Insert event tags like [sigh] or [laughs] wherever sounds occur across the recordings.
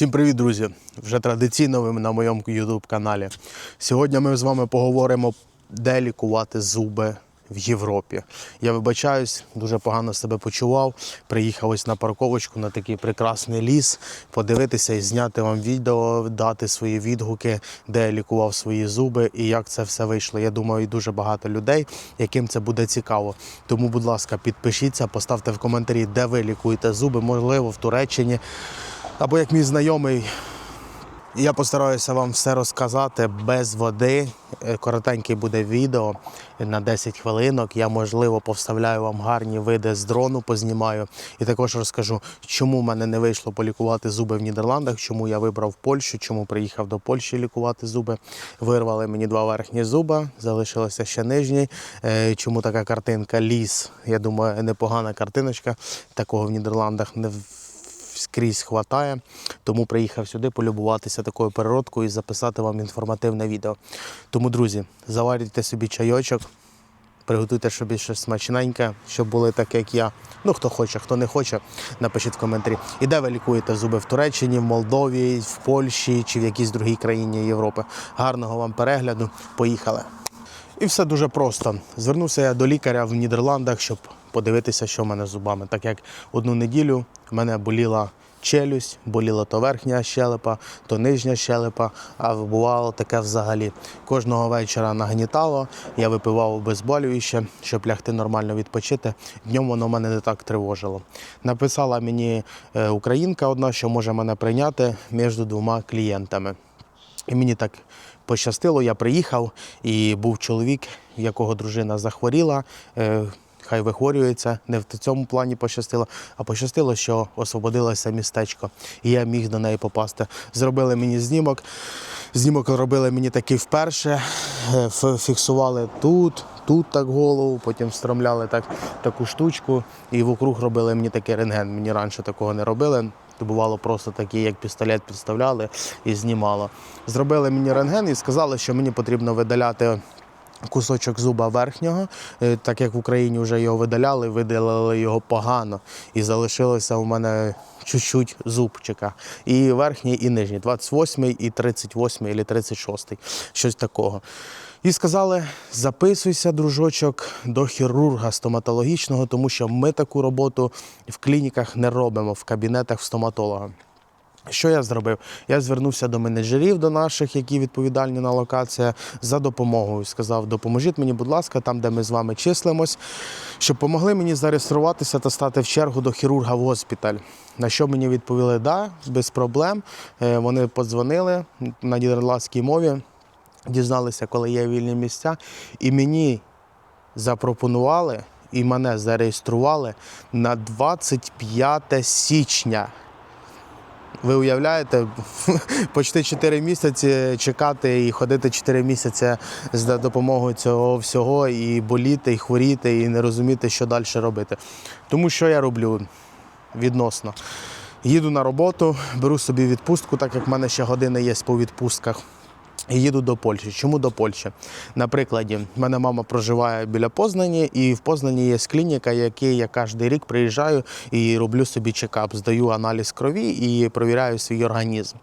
Всім привіт, друзі! Вже традиційно ви на моєму YouTube каналі. Сьогодні ми з вами поговоримо, де лікувати зуби в Європі. Я вибачаюсь, дуже погано себе почував. Приїхав ось на парковочку на такий прекрасний ліс, подивитися і зняти вам відео, дати свої відгуки, де я лікував свої зуби і як це все вийшло. Я думаю, і дуже багато людей, яким це буде цікаво. Тому, будь ласка, підпишіться, поставте в коментарі, де ви лікуєте зуби, можливо, в Туреччині. Або як мій знайомий, я постараюся вам все розказати без води. Е, Коротенький буде відео на 10 хвилинок. Я, можливо, повставляю вам гарні види з дрону, познімаю. І також розкажу, чому в мене не вийшло полікувати зуби в Нідерландах, чому я вибрав Польщу, чому приїхав до Польщі лікувати зуби. Вирвали мені два верхні зуба, залишилося ще нижній. Е, Чому така картинка? Ліс. Я думаю, непогана картиночка. Такого в Нідерландах не скрізь хватає. Тому приїхав сюди полюбуватися такою переродкою і записати вам інформативне відео. Тому, друзі, заварюйте собі чайочок, приготуйте собі щось смачненьке, щоб були так, як я. Ну, хто хоче, хто не хоче, напишіть в коментарі. І де ви лікуєте зуби в Туреччині, в Молдові, в Польщі чи в якійсь другій країні Європи. Гарного вам перегляду. Поїхали. І все дуже просто. Звернувся я до лікаря в Нідерландах, щоб подивитися, що в мене з зубами. Так як одну неділю в мене боліла челюсть, боліла то верхня щелепа, то нижня щелепа, а бувало таке взагалі. Кожного вечора нагнітало, я випивав обезболююче, щоб лягти нормально відпочити. Днем воно мене не так тривожило. Написала мені е, українка одна, що може мене прийняти між двома клієнтами. І мені так пощастило, я приїхав, і був чоловік, якого дружина захворіла. е, Хай вихворюється, не в цьому плані пощастило, а пощастило, що освободилося містечко, і я міг до неї попасти. Зробили мені знімок. Знімок робили мені такий вперше. е, Фіксували тут, тут так голову, потім встромляли так, таку штучку, і вокруг робили мені такий рентген. Мені раніше такого не робили. То бувало просто такі, як пістолет підставляли і знімало. Зробили мені рентген і сказали, що мені потрібно видаляти кусочок зуба верхнього, Е, так як в Україні вже його видаляли, видалили його погано. І залишилося у мене чуть-чуть зубчика. І верхній, і нижній, 28 і 38 і 36, щось такого. І сказали: записуйся, дружочок, до хірурга стоматологічного, тому що ми таку роботу в клініках не робимо, в кабінетах в стоматолога. Що я зробив? Я звернувся до менеджерів, до наших, які відповідальні на локація, за допомогою. Сказав, допоможіть мені, будь ласка, там, де ми з вами числимось, щоб помогли мені зареєструватися та стати в чергу до хірурга в госпіталь. На що мені відповіли, да, без проблем. Е, Вони подзвонили на нідерландській мові, дізналися, коли є вільні місця, і мені запропонували і мене зареєстрували на 25 січня. Ви уявляєте, [laughs] почти 4 місяці чекати і ходити 4 місяці за допомогою цього всього, і боліти, і хворіти, і не розуміти, що далі робити. Тому що я роблю відносно. Їду на роботу, беру собі відпустку, так як в мене ще години є по відпустках. І їду до Польщі. Чому до Польщі? На прикладі, в мене мама проживає біля Познані, і в Познані є клініка, якій я кожен рік приїжджаю і роблю собі чекап, здаю аналіз крові і провіряю свій організм.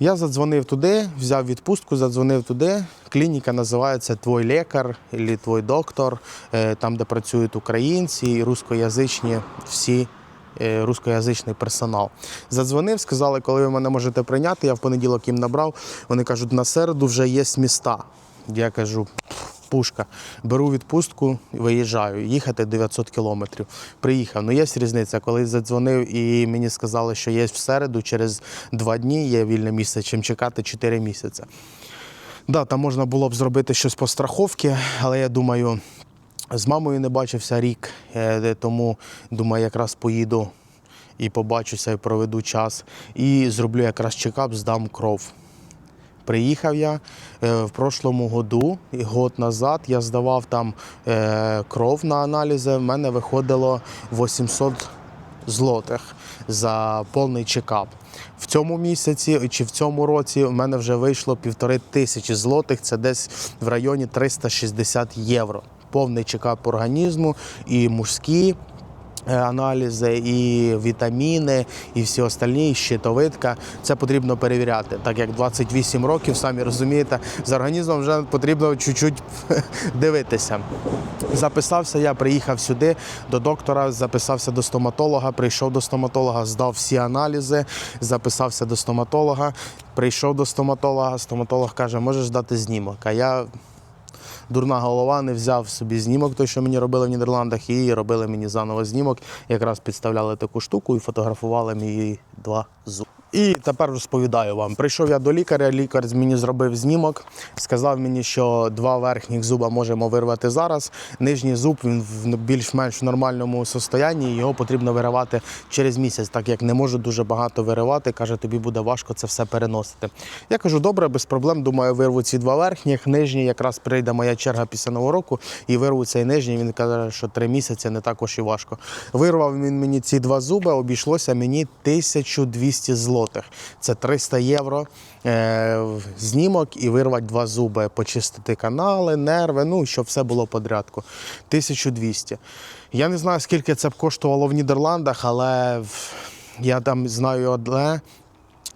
Я задзвонив туди, взяв відпустку, задзвонив туди. Клініка називається Твой лікар або Твой доктор, е, там, де працюють українці і рускоязичні всі рускоязичний персонал. Задзвонив, сказали, коли ви мене можете прийняти. Я в понеділок їм набрав. Вони кажуть, на середу вже є міста. Я кажу, пушка. Беру відпустку, виїжджаю. Їхати 900 кілометрів. Приїхав. Ну є різниця, коли задзвонив і мені сказали, що є в середу, через два дні є вільне місце, чим чекати 4 місяці. Да, там можна було б зробити щось по страховці, але я думаю, з мамою не бачився рік, е, тому думаю, якраз поїду і побачуся, і проведу час. І зроблю якраз чекап, здам кров. Приїхав я е, в прошлому году, год назад я здавав там е, кров на аналізи. В мене виходило 800 злотих за повний чекап. В цьому місяці чи в цьому році в мене вже вийшло півтори тисячі злотих, це десь в районі 360 євро. Повний чекап організму і мужські е, аналізи, і вітаміни, і всі остальні, і щитовидка. Це потрібно перевіряти. Так як 28 років, самі розумієте, з організмом вже потрібно чуть-чуть [laughs] дивитися. Записався я, приїхав сюди до доктора, записався до стоматолога, прийшов до стоматолога, здав всі аналізи, записався до стоматолога, прийшов до стоматолога. Стоматолог каже, можеш дати знімок. А я дурна голова, не взяв собі знімок, той, що мені робили в Нідерландах, і робили мені заново знімок. Якраз підставляли таку штуку і фотографували мій два зуби. І тепер розповідаю вам. Прийшов я до лікаря, лікар мені зробив знімок, сказав мені, що два верхніх зуба можемо вирвати зараз. Нижній зуб він в більш-менш нормальному состоянні, його потрібно виривати через місяць, так як не можу дуже багато виривати. Каже, тобі буде важко це все переносити. Я кажу, добре, без проблем. Думаю, вирву ці два верхніх. Нижній якраз прийде моя черга після нового року і вирву цей нижній. Він каже, що три місяці не також і важко. Вирвав він мені ці два зуби, обійшлося мені 1200 злотих. Це 300 євро. Е, знімок і вирвати два зуби, почистити канали, нерви, ну щоб все було подрядку. 1200. Я не знаю, скільки це б коштувало в Нідерландах, але я там знаю одне.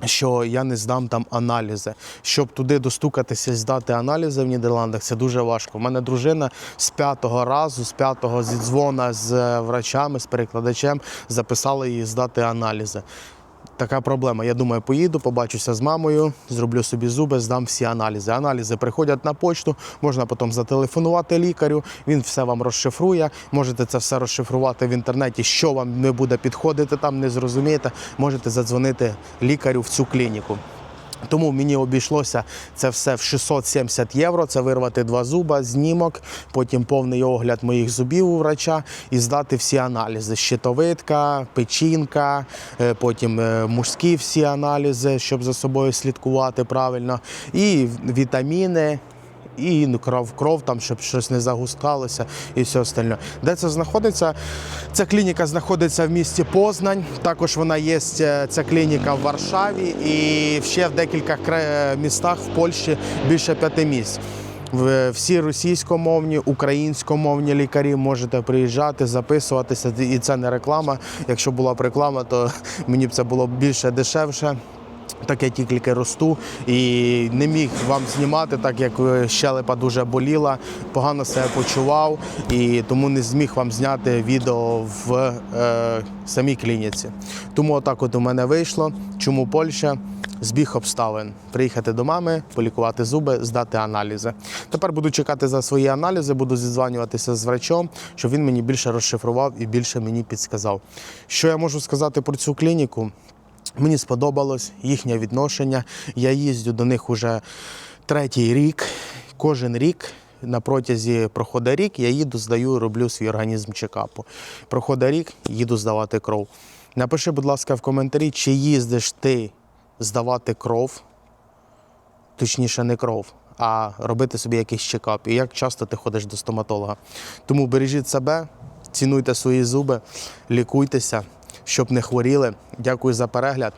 Що я не здам там аналізи. Щоб туди достукатися здати аналізи в Нідерландах, це дуже важко. У мене дружина з п'ятого разу, з п'ятого зідзвона з е, врачами, з перекладачем записала її здати аналізи. Така проблема. Я думаю, поїду, побачуся з мамою, зроблю собі зуби, здам всі аналізи. Аналізи приходять на почту, можна потім зателефонувати лікарю, він все вам розшифрує. Можете це все розшифрувати в інтернеті, що вам не буде підходити там, не зрозумієте. Можете задзвонити лікарю в цю клініку. Тому мені обійшлося це все в 670 євро. Це вирвати два зуба, знімок, потім повний огляд моїх зубів у врача і здати всі аналізи: щитовидка, печінка, е, потім е, мужські всі аналізи, щоб за собою слідкувати правильно, і вітаміни. І кров, кров там, щоб щось не загускалося і все остальне. Де це знаходиться? Ця клініка знаходиться в місті Познань. Також вона є е, ця клініка в Варшаві і ще в декількох містах в Польщі більше п'яти місць. Всі російськомовні, українськомовні лікарі можете приїжджати, записуватися. І це не реклама. Якщо була б реклама, то [laughs] мені б це було більше дешевше. Так я тільки росту і не міг вам знімати, так як е, щелепа дуже боліла, погано себе почував і тому не зміг вам зняти відео в е, самій клініці. Тому отак от у мене вийшло. Чому Польща? Збіг обставин. Приїхати до мами, полікувати зуби, здати аналізи. Тепер буду чекати за свої аналізи, буду зідзванюватися з врачом, щоб він мені більше розшифрував і більше мені підсказав. Що я можу сказати про цю клініку? Мені сподобалось їхнє відношення. Я їздю до них уже третій рік. Кожен рік на протязі проходить рік, я їду, здаю, роблю свій організм чекапу. Проходить рік, їду здавати кров. Напиши, будь ласка, в коментарі, чи їздиш ти здавати кров, точніше, не кров, а робити собі якийсь чекап. І як часто ти ходиш до стоматолога. Тому бережіть себе, цінуйте свої зуби, лікуйтеся, щоб не хворіли. Дякую за перегляд.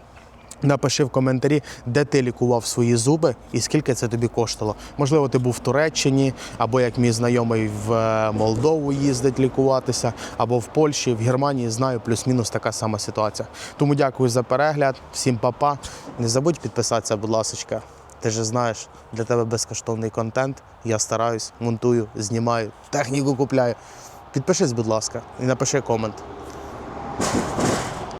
Напиши в коментарі, де ти лікував свої зуби і скільки це тобі коштувало. Можливо, ти був в Туреччині, або як мій знайомий в е, Молдову їздить лікуватися, або в Польщі, в Германії знаю, плюс-мінус така сама ситуація. Тому дякую за перегляд, всім па-па. Не забудь підписатися, будь ласка. Ти ж знаєш, для тебе безкоштовний контент. Я стараюсь, монтую, знімаю, техніку купляю. Підпишись, будь ласка, і напиши комент.